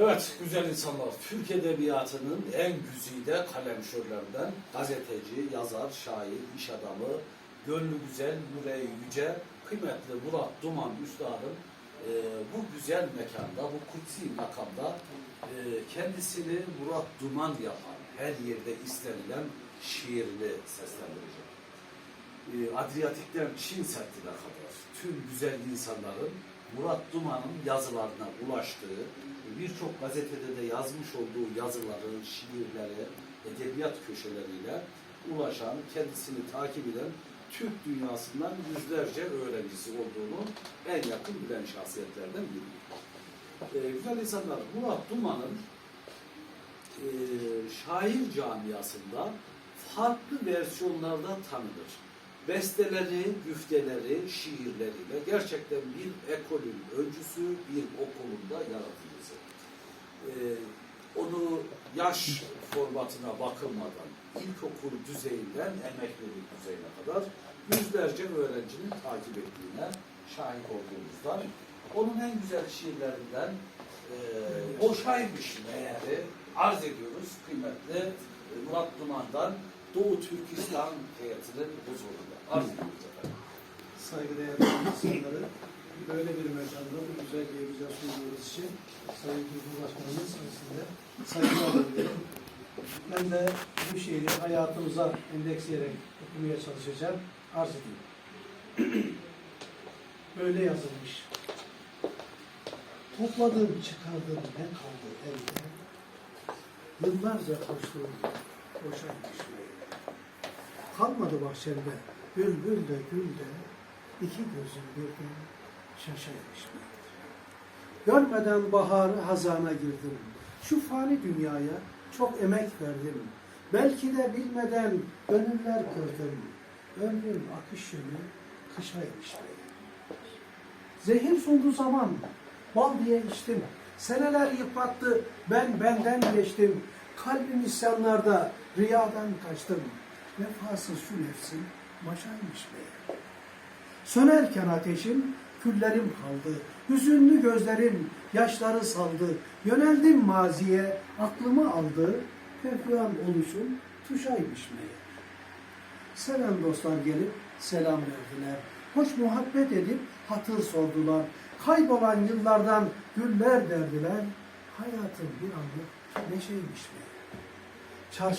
Evet güzel insanlar. Türk Edebiyatı'nın en güzide kalemşörlerinden gazeteci, yazar, şair, iş adamı, gönlü güzel, yüreği yüce, kıymetli Murat Duman Üstad'ın e, bu güzel mekanda, bu kutsi makamda e, kendisini Murat Duman yapan, her yerde istenilen şiirini seslendirecek. E, Adriyatik'ten Çin Seddi'ne kadar tüm güzel insanların Murat Duman'ın yazılarına ulaştığı, birçok gazetede de yazmış olduğu yazıları, şiirleri, edebiyat köşeleriyle ulaşan, kendisini takip eden Türk dünyasından yüzlerce öğrencisi olduğunu en yakın bilen şahsiyetlerden biri. Ee, güzel insanlar, Murat Duman'ın e, şair camiasında farklı versiyonlarda tanınır. Besteleri, güfteleri, şiirleriyle gerçekten bir ekolün öncüsü, bir okulun da yaratıcısı. Ee, onu yaş formatına bakılmadan ilkokul düzeyinden emeklilik düzeyine kadar yüzlerce öğrencinin takip ettiğine şahit olduğumuzdan onun en güzel şiirlerinden e, o şairmiş meğeri arz ediyoruz kıymetli Murat Duman'dan Doğu Türkistan heyetinin huzurunda. Arz ediyoruz efendim. saygıdeğer insanları böyle bir mekanda bu güzel yayınca sunduğunuz için Sayın Cumhurbaşkanımız sayesinde saygılar diliyorum. Ben de bu şiiri hayatımıza endeksleyerek okumaya çalışacağım. Arz edeyim. Böyle yazılmış. Topladım çıkardım ne kaldı elde. Yıllarca koştum boşanmış böyle. Kalmadı bahçemde bülbül de gül de iki gözüm bir gün mıydı? Görmeden baharı hazana girdim. Şu fani dünyaya çok emek verdim. Belki de bilmeden gönüller kırdım. Ömrüm akış yönü kışaymış be. Zehir sundu zaman, bal diye içtim. Seneler yıprattı, ben benden geçtim. Kalbim isyanlarda, riyadan kaçtım. Vefasız şu nefsim başaymış be. Sönerken ateşim, küllerim kaldı. Hüzünlü gözlerim, yaşları saldı. Yöneldim maziye, aklımı aldı. Pehlivan oluşum tuşaymış meğer. Seven dostlar gelip selam verdiler. Hoş muhabbet edip hatır sordular. Kaybolan yıllardan güller derdiler. Hayatın bir anlık neşeymiş meğer. Çarşı